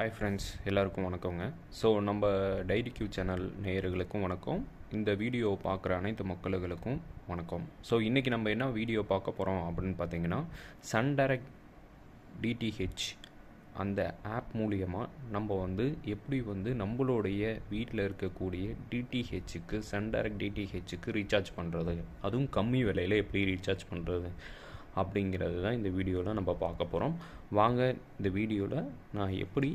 Hi friends எல்லாருக்கும் வணக்கங்க. So நம்ம டைரி கியூ சேனல் நேயர்களுக்கும் வணக்கம். இந்த வீடியோ பார்க்குற அனைத்து மக்களுக்கும் வணக்கம். ஸோ இன்றைக்கி நம்ம என்ன வீடியோ பார்க்க போகிறோம் அப்படின்னு பார்த்தீங்கன்னா சன் டைரக்ட் டிடிஹெச் அந்த ஆப் மூலியமாக நம்ம வந்து எப்படி வந்து நம்மளுடைய வீட்டில் இருக்கக்கூடிய டிடிஹெச்சுக்கு சன் டைரக்ட் டிடிஹெச்சுக்கு ரீசார்ஜ் பண்ணுறது அதுவும் கம்மி விலையில் எப்படி ரீசார்ஜ் பண்ணுறது அப்படிங்கிறது தான் இந்த வீடியோவில் நம்ம பார்க்க போகிறோம் வாங்க இந்த வீடியோவில் நான் எப்படி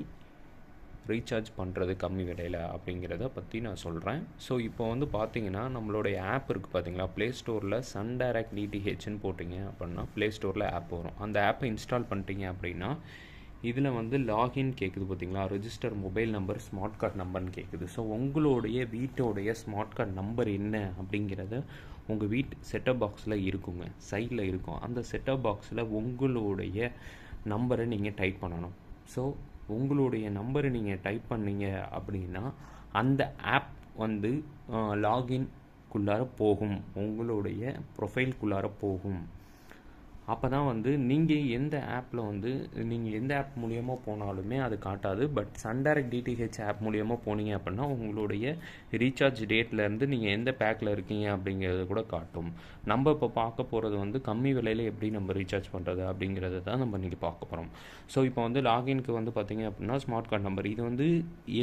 ரீசார்ஜ் பண்ணுறது கம்மி விலையில் அப்படிங்கிறத பற்றி நான் சொல்கிறேன் ஸோ இப்போ வந்து பார்த்தீங்கன்னா நம்மளுடைய ஆப் இருக்குது பார்த்தீங்களா ப்ளே ஸ்டோரில் சன் டைரக்ட் டிடிஹெச்னு போட்டிங்க அப்படின்னா ப்ளே ஸ்டோரில் ஆப் வரும். அந்த ஆப்பை இன்ஸ்டால் பண்ணிட்டீங்க அப்படின்னா இதில் வந்து லாகின் கேட்குது பார்த்தீங்களா register mobile number smart card நம்பர்னு கேட்குது ஸோ உங்களுடைய வீட்டோடைய ஸ்மார்ட் கார்டு நம்பர் என்ன அப்படிங்கிறத உங்கள் வீட் செட்டப் பாக்ஸில் இருக்குங்க. சைடில் இருக்கும். அந்த செட்டப் பாக்ஸில் உங்களுடைய நம்பரை நீங்கள் டைப் பண்ணணும். ஸோ உங்களுடைய நம்பரை நீங்கள் டைப் பண்ணீங்க அப்படின்னா அந்த ஆப் வந்து லாகின் குள்ளார போகும். உங்களுடைய ப்ரொஃபைல்குள்ளார போகும். அப்போ தான் வந்து நீங்கள் எந்த ஆப்பில் வந்து நீங்கள் எந்த ஆப் மூலியமாக போனாலுமே அது காட்டாது. பட் சன்டைரக்ட் டிடிஹெச் ஆப் மூலியமாக போனீங்க அப்படின்னா உங்களுடைய ரீசார்ஜ் டேட்லேருந்து நீங்கள் எந்த பேக்கில் இருக்கீங்க அப்படிங்கிறது கூட காட்டும். நம்ம இப்போ பார்க்க போகிறது வந்து கம்மி விலையில் எப்படி நம்ம ரீசார்ஜ் பண்ணுறது அப்படிங்கிறத தான் நம்ம இன்றைக்கி பார்க்க போகிறோம் ஸோ இப்போ வந்து லாகின்க்கு வந்து பார்த்தீங்க அப்படின்னா ஸ்மார்ட் கார்டு நம்பர் இது வந்து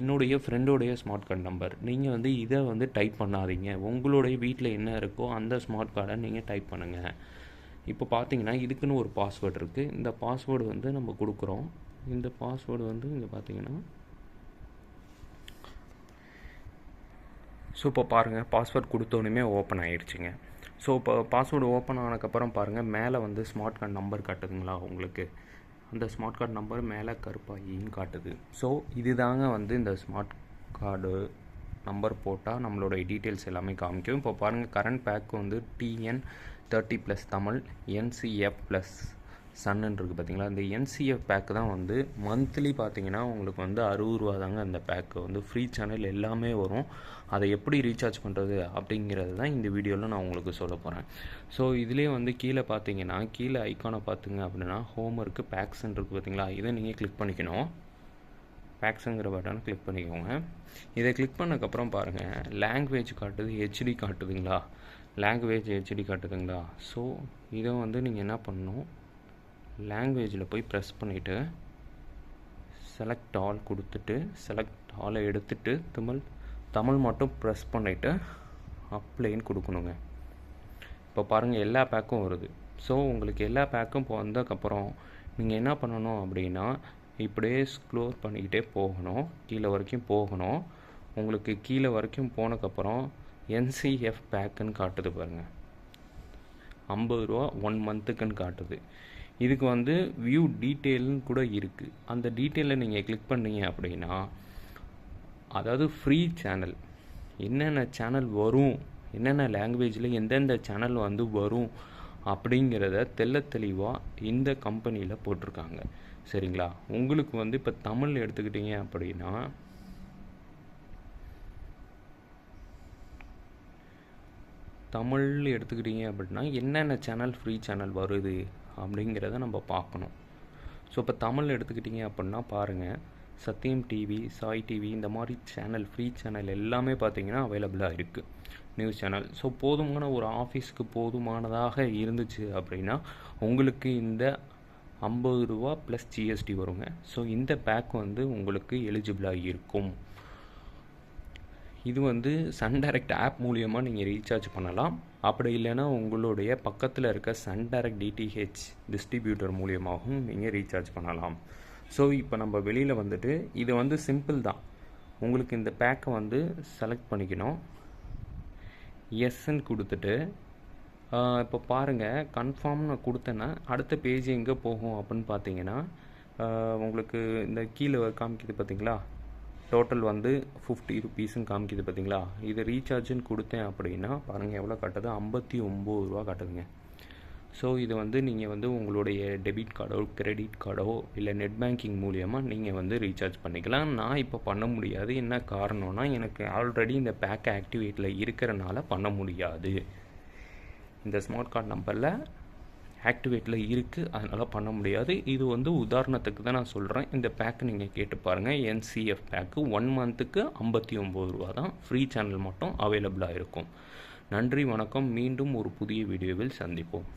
என்னுடைய ஃப்ரெண்டோடைய ஸ்மார்ட் கார்டு நம்பர் நீங்கள் வந்து இதை வந்து டைப் பண்ணாதீங்க. உங்களுடைய வீட்டில் என்ன இருக்கோ அந்த ஸ்மார்ட் கார்டை நீங்கள் டைப் பண்ணுங்கள் இப்போ பார்த்தீங்கன்னா இதுக்குன்னு ஒரு பாஸ்வேர்டு இருக்குது இந்த பாஸ்வேர்டு வந்து நம்ம கொடுக்குறோம். இந்த பாஸ்வேர்டு வந்து இங்கே பார்த்தீங்கன்னா ஸோ இப்போ பாருங்கள் பாஸ்வேர்ட் கொடுத்தோன்னே ஓப்பன் ஆயிடுச்சுங்க ஸோ இப்போ பாஸ்வேர்டு ஓப்பன் ஆனதுக்கப்புறம் பாருங்கள் மேலே வந்து ஸ்மார்ட் கார்டு நம்பர் காட்டுதுங்களா உங்களுக்கு? அந்த ஸ்மார்ட் கார்டு நம்பர் மேலே கருப்பாயின்னு காட்டுது. ஸோ இதுதாங்க வந்து இந்த ஸ்மார்ட் கார்டு நம்பர் போட்டால் நம்மளோட டீட்டெயில்ஸ் எல்லாமே காமிக்கும். இப்போ பாருங்கள் கரண்ட் பேக் வந்து TN thirty plus Tamil NCF plus சன்னுன்னு இருக்குது பார்த்தீங்களா இந்த என்சிஎஃப் பேக்கு தான் வந்து மந்த்லி பார்த்தீங்கன்னா உங்களுக்கு வந்து அறுபது ரூபா தாங்க அந்த பேக்கு வந்து ஃப்ரீ சேனல் எல்லாமே வரும். அதை எப்படி ரீசார்ஜ் பண்ணுறது அப்படிங்கிறது தான் இந்த வீடியோவில் நான் உங்களுக்கு சொல்ல போகிறேன் ஸோ இதுலேயே வந்து கீழே பார்த்தீங்கன்னா கீழே ஐக்கானை பார்த்துங்க அப்படின்னா ஹோம் ஒர்க்கு பேக்ஸ்ன்னு இருக்குது பார்த்தீங்களா இதை நீங்கள் கிளிக் பண்ணிக்கணும். பேக்ஸுங்கிற பட்டனை கிளிக் பண்ணிக்கோங்க. இதை கிளிக் பண்ணக்கப்புறம் பாருங்கள் லாங்குவேஜ் காட்டுது ஹெச்டி காட்டுதுங்களா? லாங்குவேஜ் ஹெச்டி காட்டுதுங்களா? ஸோ இதை வந்து நீங்கள் என்ன பண்ணணும்? லாங்குவேஜில் போய் ப்ரெஸ் பண்ணிவிட்டு செலக்ட் ஆல் கொடுத்துட்டு செலக்ட் ஆலை எடுத்துட்டு தமிழ் தமிழ் மட்டும் ப்ரெஸ் பண்ணிவிட்டு அப்ளைன்னு கொடுக்கணுங்க. இப்போ பாருங்கள் எல்லா பேக்கும் வருது. ஸோ உங்களுக்கு எல்லா பேக்கும் இப்போ வந்ததுக்கப்புறம் நீங்கள் என்ன பண்ணணும் அப்படின்னா இப்படியே ஸ்க்ளோர் பண்ணிக்கிட்டே போகணும். கீழே வரைக்கும் போகணும். உங்களுக்கு கீழே வரைக்கும் போனதுக்கப்புறம் என்சிஎஃப் பேக்குன்னு காட்டுது பாருங்கள் ஐம்பது ரூபா ஒன் மந்த்துக்குன்னு காட்டுது. இதுக்கு வந்து வியூ டீட்டெயில்னு கூட இருக்குது அந்த டீட்டெயிலை நீங்கள் கிளிக் பண்ணீங்க அப்படின்னா அதாவது ஃப்ரீ சேனல் என்னென்ன சேனல் வரும் என்னென்ன லாங்குவேஜில் எந்தெந்த சேனல் வந்து வரும் அப்படிங்கிறத தெல்ல தெளிவாக இந்த கம்பெனியில் போட்டிருக்காங்க. சரிங்களா? உங்களுக்கு வந்து இப்போ தமிழ் எடுத்துக்கிட்டீங்க அப்படின்னா தமிழ் எடுத்துக்கிட்டீங்க அப்படின்னா என்னென்ன சேனல் ஃப்ரீ சேனல் வருது அப்படிங்கிறத நம்ம பார்க்கணும். ஸோ இப்போ தமிழ் எடுத்துக்கிட்டிங்க அப்படின்னா பாருங்கள் சத்தியம் டிவி சாய் டிவி இந்த மாதிரி சேனல் ஃப்ரீ சேனல் எல்லாமே பார்த்தீங்கன்னா அவைலபிளாக இருக்குது நியூஸ் சேனல் ஸோ போதுமான ஒரு ஆஃபீஸ்க்கு போதுமானதாக இருந்துச்சு அப்படின்னா உங்களுக்கு இந்த ஐம்பது ரூபா ப்ளஸ் ஜிஎஸ்டி வருங்க. ஸோ இந்த பேக் வந்து உங்களுக்கு எலிஜிபிளாக இருக்கும். இது வந்து சன் டைரக்ட் ஆப் மூலியமாக நீங்கள் ரீசார்ஜ் பண்ணலாம். அப்படி இல்லைன்னா உங்களுடைய பக்கத்தில் இருக்க சன் டைரக்ட் டிடிஹெச் டிஸ்ட்ரிபியூட்டர் மூலியமாகவும் நீங்கள் ரீசார்ஜ் பண்ணலாம். ஸோ இப்போ நம்ம வெளியில் வந்துட்டு இது வந்து சிம்பிள் தான். உங்களுக்கு இந்த பேக்கை வந்து செலக்ட் பண்ணிக்கணும். எஸ்ன்னு கொடுத்துட்டு இப்போ பாருங்கள் கன்ஃபார்ம் நான் கொடுத்தேன்னா அடுத்த பேஜ் எங்கே போகும் அப்படின்னு பார்த்தீங்கன்னா உங்களுக்கு இந்த கீழே காமிக்குது பார்த்தீங்களா டோட்டல் வந்து ஃபிஃப்டி ருபீஸுன்னு காமிக்குது பார்த்தீங்களா இது ரீசார்ஜுன்னு கொடுத்தேன் அப்படின்னா பாருங்கள் எவ்வளோ கட்டுது? ஐம்பத்தி ஒம்பது ரூபா கட்டுதுங்க. ஸோ இது வந்து நீங்கள் வந்து உங்களுடைய டெபிட் கார்டோ கிரெடிட் கார்டோ இல்லை நெட் பேங்கிங் மூலியமாக நீங்கள் வந்து ரீசார்ஜ் பண்ணிக்கலாம். நான் இப்போ பண்ண முடியாது. என்ன காரணம்னா எனக்கு ஆல்ரெடி இந்த பேக் ஆக்டிவேட்டில் இருக்கிறனால பண்ண முடியாது. இந்த ஸ்மார்ட் கார்டு நம்பரில் ஆக்டிவேட்டில் இருக்குது அதனால் பண்ண முடியாது. இது வந்து உதாரணத்துக்கு தான் நான் சொல்கிறேன் இந்த பேக்கு நீங்கள் கேட்டு பாருங்கள் என்சிஎஃப் பேக்கு ஒன் மந்த்துக்கு ஐம்பத்தி ஒம்பது ரூபா தான். ஃப்ரீ சேனல் மட்டும் அவைலபிளாக இருக்கும். நன்றி வணக்கம். மீண்டும் ஒரு புதிய வீடியோவில் சந்திப்போம்.